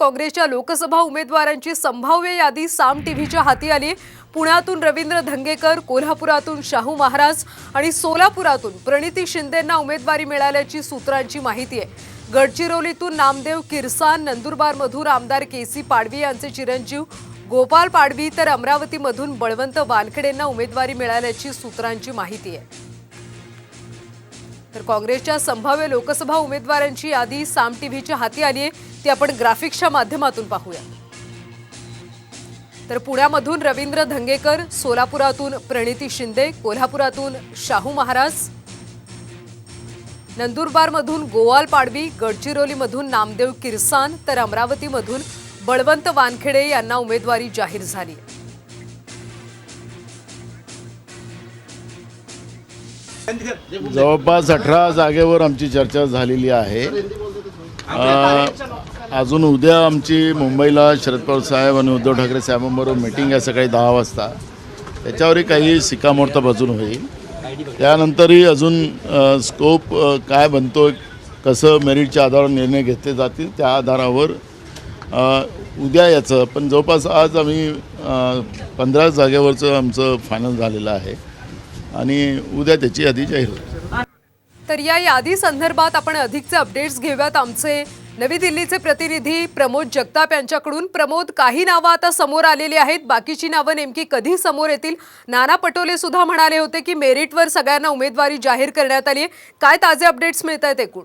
काँग्रेसच्या लोकसभा उमेदवारांची संभाव्य यादी साम टीव्हीच्या हाती आली. पुण्यातून रवींद्र धंगेकर कोल्हापुरातून शाहू महाराज आणि सोलापुरातून प्रणिती शिंदेंना उमेदवारी मिळाल्याची सूत्रांची माहिती आहे. गडचिरोलीतून नामदेव किरसान नंदुरबारमधून आमदार के सी पाडवी यांचे चिरंजीव गोपाल पाडवी तर अमरावतीमधून बळवंत वानखेडेंना उमेदवारी मिळाल्याची सूत्रांची माहिती आहे. तर काँग्रेसच्या संभाव्य लोकसभा उमेदवारांची यादी साम टीव्हीच्या हाती आली आहे. ती आपण ग्राफिक्सच्या माध्यमातून पाहूया. तर पुण्यामधून रवींद्र धंगेकर सोलापुरातून प्रणिती शिंदे कोल्हापुरातून शाहू महाराज नंदुरबारमधून गोवाल पाडवी गडचिरोलीमधून नामदेव किरसान तर अमरावतीमधून बळवंत वानखेडे यांना उमेदवारी जाहीर झाली जवळपास अठरा जागेवर आमची चर्चा झालेली आहे. अजून उद्या आमची मुंबईला शरद पवार साहेब आणि उद्धव ठाकरे साहेबांबरोबर मिटिंग आहे सकाळी दहा वाजता. त्याच्यावरही काही शिक्कामोर्तब अजून होईल. त्यानंतरही अजून स्कोप काय बनतो कसं मेरिटच्या आधारावर निर्णय घेतले जातील त्या आधारावर उद्या याचं. पण जवळपास आज आम्ही पंधरा जागेवरचं आमचं फायनल झालेलं आहे. आणि उद्या त्याची यादी जाहीर होईल. तर या यादी संदर्भात आपण अधिकचे अपडेट्स घेऊयात आमचे. नवी दिल्लीचे प्रतिनिधी प्रमोद जगताप यांच्याकडून. प्रमोद काही नावं आता समोर आलेली आहेत. बाकीची नावं नेमकी कधी समोर येतील? नाना पटोले सुद्धा म्हणाले होते की मेरिटवर सगळ्यांना उमेदवारी जाहीर करण्यात आली आहे. काय ताजे अपडेट्स मिळत आहेत एकूण?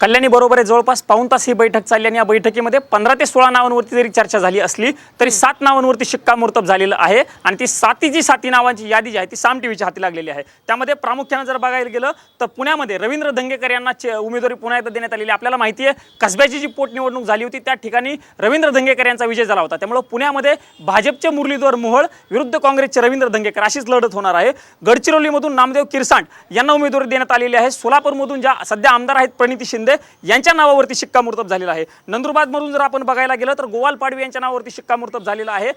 कल्याणी बरोबर आहे. जवळपास पाऊण तास ही बैठक चालली आणि या बैठकीमध्ये पंधरा ते सोळा नावांवरती जरी चर्चा झाली असली तरी सात नावांवरती शिक्कामोर्तब झालेलं आहे आणि ती साती जी साती नावांची यादी जी आहे ती साम टीव्हीच्या हाती लागलेली आहे. त्यामध्ये प्रामुख्यानं जर बघायला गेलं तर पुण्यामध्ये रवींद्र धंगेकर यांना उमेदवारी पुन्हा एकदा देण्यात आलेली. आपल्याला माहिती आहे कसब्याची जी पोटनिवडणूक झाली होती त्या ठिकाणी रवींद्र धंगेकर यांचा विजय झाला होता. त्यामुळे पुण्यामध्ये भाजपचे मुरलीधर मोहोळ विरुद्ध काँग्रेसचे रवींद्र धंगेकर अशीच लढत होणार आहे. गडचिरोलीमधून नामदेव किरसांड यांना उमेदवारी देण्यात आलेली आहे. सोलापूरमधून ज्या सध्या आमदार आहेत प्रणिती शिंदे यांच्या नावावरती शिक्कामोर्तब झालेला आहे. नंदुरबारमधून जर आपण बघायला गेलं तर गोवाल पाडवी यांच्या नावावरती शिक्कामोर्तब झालेला आहे.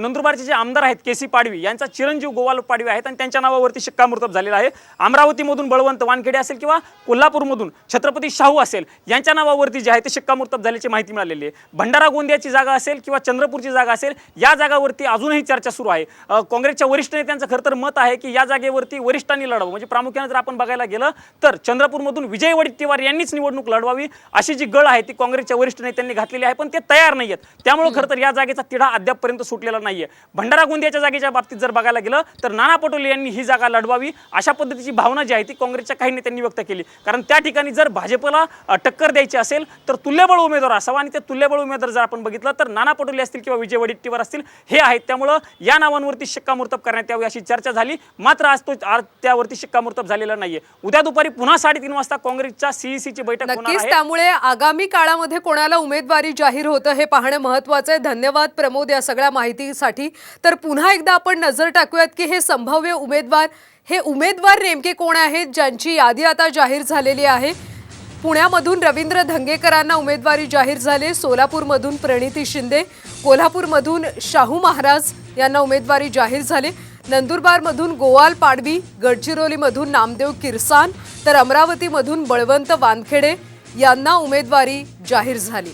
नंदुरबारचे जे आमदार आहेत के सी पाडवी यांचा चिरंजीव गोवाल पाडवी आहेत आणि त्यांच्या नावावरती शिक्कामोर्तब झालेला आहे. अमरावतीमधून बळवंत वानखेडे असेल किंवा कोल्हापूरमधून छत्रपती शाहू असेल यांच्या नावावरती जे आहे ते शिक्कामोर्तब झाल्याची माहिती मिळालेली आहे. भंडारा गोंदियाची जागा असेल किंवा चंद्रपूरची जागा असेल या जागावरती अजूनही चर्चा सुरू आहे. काँग्रेसच्या वरिष्ठ नेत्यांचं खरं तर मत आहे की या जागेवरती वरिष्ठांनी लढावं. म्हणजे प्रामुख्याने जर आपण बघायला गेलं तर चंद्रपूरमधून विजय वडेट्टीवार यांनीच निवडणूक लढवावी अशी जी गळ आहे ती काँग्रेसच्या वरिष्ठ नेत्यांनी घातलेली आहे पण ते तयार नाही आहेत. त्यामुळे खरं तर या जागेचा तिढा अद्यापपर्यंत सुटलेला नाहीये. भंडारा गोंदियाच्या जागेच्या बाबतीत जर बघायला गेलं तर नाना पटोले यांनी ही जागा लढवावी अशा पद्धतीची भावना जी आहे ती काँग्रेसच्या काही नेत्यांनी व्यक्त केली. कारण त्या ठिकाणी जर भाजपला टक्कर द्यायची असेल तर तुल्यबळ उमेदवार असावा आणि ते तुल्यबळ उमेदवार जर आपण बघितलं तर नाना पटोले असतील किंवा विजय वडेट्टीवार असतील हे आहेत. त्यामुळं या नावांवरती शिक्कामोर्तब करण्यात यावी अशी चर्चा झाली. मात्र आज तो आज त्यावरती शिक्कामोर्तब झालेला नाहीये. उद्या दुपारी पुन्हा साडेतीन वाजता काँग्रेसच्या सीईसीची बैठक नक्कीच त्यामुळे आगामी काळामध्ये कोणाला उमेदवारी जाहीर होतं हे पाहणं महत्वाचं आहे. धन्यवाद प्रमोद या सगळ्या माहितीसाठी. तर पुन्हा एकदा आपण नजर टाकूयात की हे संभाव्य उमेदवार हे उमेदवार नेमके कोण आहेत ज्यांची यादी आता जाहीर झालेली आहे. पुण्यामधून रवींद्र धंगेकरांना उमेदवारी जाहीर झाली. सोलापूरमधून प्रणिती शिंदे कोल्हापूरमधून शाहू महाराज यांना उमेदवारी जाहीर झाली. नंदुरबारमधून गोवाल पाडवी गडचिरोलीमधून नामदेव किरसान तर अमरावतीमधून बळवंत वानखेडे यांना उमेदवारी जाहीर झाली.